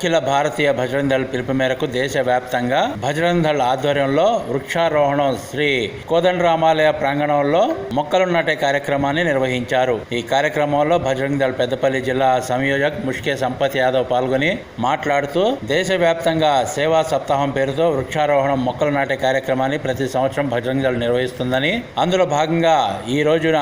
అఖిల భారతీయ భజరంగ్ దళ్ పిలుపు మేరకు దేశవ్యాప్తంగా భజరంగ్ దళ్ ఆధ్వర్యంలో వృక్షారోహణం శ్రీ కోదండరామాలయ ప్రాంగణంలో మొక్కలు నాటే కార్యక్రమాన్ని నిర్వహించారు. ఈ కార్యక్రమంలో భజరంగ్ దళ్ పెద్దపల్లి జిల్లా సంయోజక్ ముష్కే సంపత్ యాదవ్ పాల్గొని మాట్లాడుతూ దేశవ్యాప్తంగా సేవా సప్తాహం పేరుతో వృక్షారోహణం మొక్కలు నాటే కార్యక్రమాన్ని ప్రతి సంవత్సరం భజరంగ్ దళ్ నిర్వహిస్తుందని అందులో భాగంగా ఈ రోజున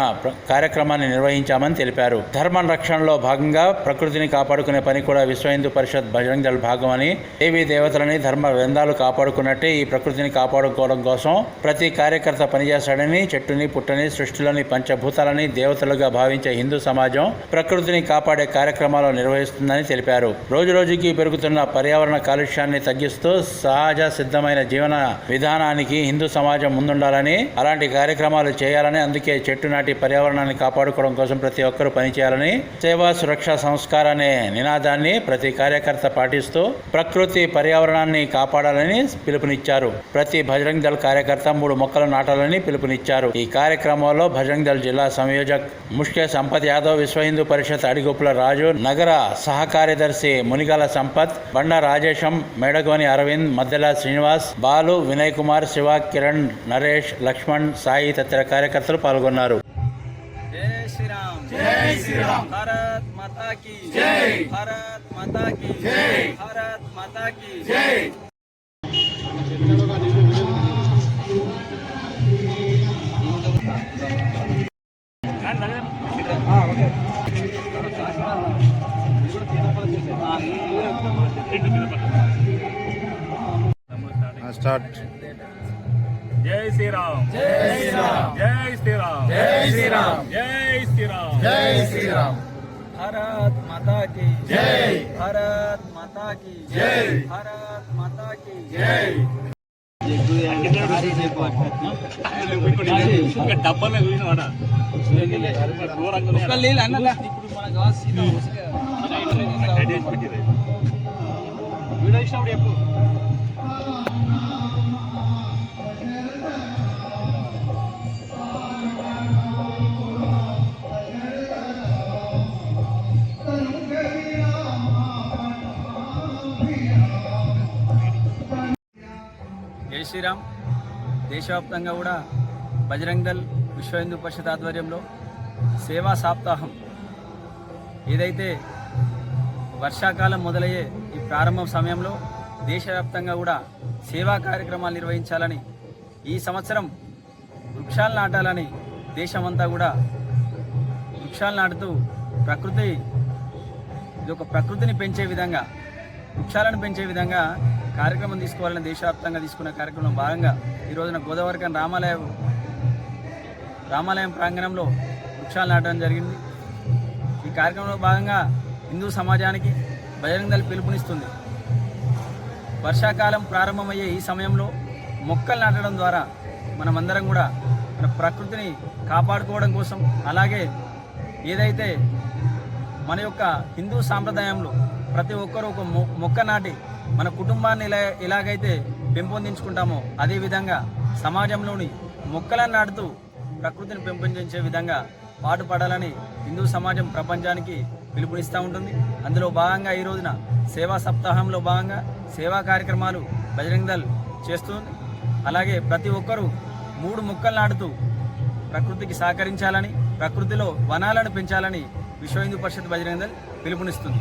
కార్యక్రమాన్ని నిర్వహించామని తెలిపారు. ధర్మ రక్షణలో భాగంగా ప్రకృతిని కాపాడుకునే పని కూడా విశ్వ హిందూ పరిషత్ బజరంగ్ భాగమని దేవీ దేవతలని ధర్మ గ్రంథాలు కాపాడుకున్నట్టే ఈ ప్రకృతిని కాపాడుకోవడం కోసం ప్రతి కార్యకర్త పనిచేస్తాడని చెట్టుని పుట్టని సృష్టిలోని పంచభూతాలని దేవతలుగా భావించే హిందూ సమాజం ప్రకృతిని కాపాడే కార్యక్రమాలు నిర్వహిస్తుందని తెలిపారు. రోజు రోజుకి పెరుగుతున్న పర్యావరణ కాలుష్యాన్ని తగ్గిస్తూ సహజ సిద్ధమైన జీవన విధానానికి హిందూ సమాజం ముందుండాలని అలాంటి కార్యక్రమాలు చేయాలని అందుకే చెట్టు నాటి పర్యావరణాన్ని కాపాడుకోవడం కోసం ప్రతి ఒక్కరూ పనిచేయాలని సేవా సురక్ష సంస్కార అనే నినాదాన్ని ప్రతి కార్యకర్త పాటిస్తూ ప్రకృతి పర్యావరణాన్ని కాపాడాలని పిలుపునిచ్చారు. ప్రతి భజరంగ్ దళ్ కార్యకర్త మూడు మొక్కలు నాటాలని పిలుపునిచ్చారు. ఈ కార్యక్రమంలో భజరంగ్ దళ్ జిల్లా సంయోజక్ ముష్కే సంపత్ యాదవ్ విశ్వ హిందూ పరిషత్ అడిగొప్పుల రాజు నగర సహకార్యదర్శి మునిగాల సంపత్ బండ రాజేశం మేడగోని అరవింద్ మద్దెల శ్రీనివాస్ బాలు వినయ్ కుమార్ శివ కిరణ్ నరేష్ లక్ష్మణ్ సాయి తదితర కార్యకర్తలు పాల్గొన్నారు. జై శ్రీరామ్ జై శ్రీరామ్ భారత్ మాతా కీ జై భారత్ మాతా కీ జై భారత్ మాతా కీ జై స్టార్ట్ జై శ్రీరామ్. జై శ్రీరామ్. జై శ్రీరామ్. జై శ్రీరామ్. జై శ్రీరామ్. జై శ్రీరామ్. భారత్ మాతా కీ జై. భారత్ మాతా కీ జై. భారత్ మాతా కీ జై. డబ్బాలో చూసినవాడ ఒక్క నీళ్ళు అన్నదా ఇప్పుడు మన గ్లాస్ సీదా ఉసిగా. వీడియో ఇచ్చినప్పుడు చెప్పు. శ్రీరామ్. దేశవ్యాప్తంగా కూడా బజరంగల్ విశ్వ హిందూ పరిషత్ ఆధ్వర్యంలో సేవా సాప్తాహం. ఏదైతే వర్షాకాలం మొదలయ్యే ఈ ప్రారంభ సమయంలో దేశవ్యాప్తంగా కూడా సేవా కార్యక్రమాలు నిర్వహించాలని ఈ సంవత్సరం వృక్షాలు నాటాలని దేశమంతా కూడా వృక్షాలు నాటుతూ ప్రకృతి ఇది ఒక ప్రకృతిని పెంచే విధంగా వృక్షాలను పెంచే విధంగా కార్యక్రమం తీసుకోవాలని దేశవ్యాప్తంగా తీసుకున్న కార్యక్రమం భాగంగా ఈ రోజున గోదావరికన్ రామాలయం రామాలయం ప్రాంగణంలో వృక్షాలు నాటడం జరిగింది. ఈ కార్యక్రమంలో భాగంగా హిందూ సమాజానికి బజరంగ పిలుపునిస్తుంది. వర్షాకాలం ప్రారంభమయ్యే ఈ సమయంలో మొక్కలు నాటడం ద్వారా మనమందరం కూడా మన ప్రకృతిని కాపాడుకోవడం కోసం అలాగే ఏదైతే మన యొక్క హిందూ సాంప్రదాయంలో ప్రతి ఒక్కరూ ఒక మొక్క నాటి మన కుటుంబాన్ని ఎలా ఎలాగైతే పెంపొందించుకుంటామో అదేవిధంగా సమాజంలోని మొక్కలను నాటుతూ ప్రకృతిని పెంపొందించే విధంగా పాటుపడాలని హిందూ సమాజం ప్రపంచానికి పిలుపునిస్తూ ఉంటుంది. అందులో భాగంగా ఈ రోజున సేవా సప్తాహంలో భాగంగా సేవా కార్యక్రమాలు బజరంగ్ దళ్ చేస్తుంది అలాగే ప్రతి ఒక్కరూ మూడు మొక్కలు నాటుతూ ప్రకృతికి సహకరించాలని ప్రకృతిలో వనాలను పెంచాలని విశ్వ హిందూ పరిషత్ బజరంగ దళ్ పిలుపునిస్తుంది.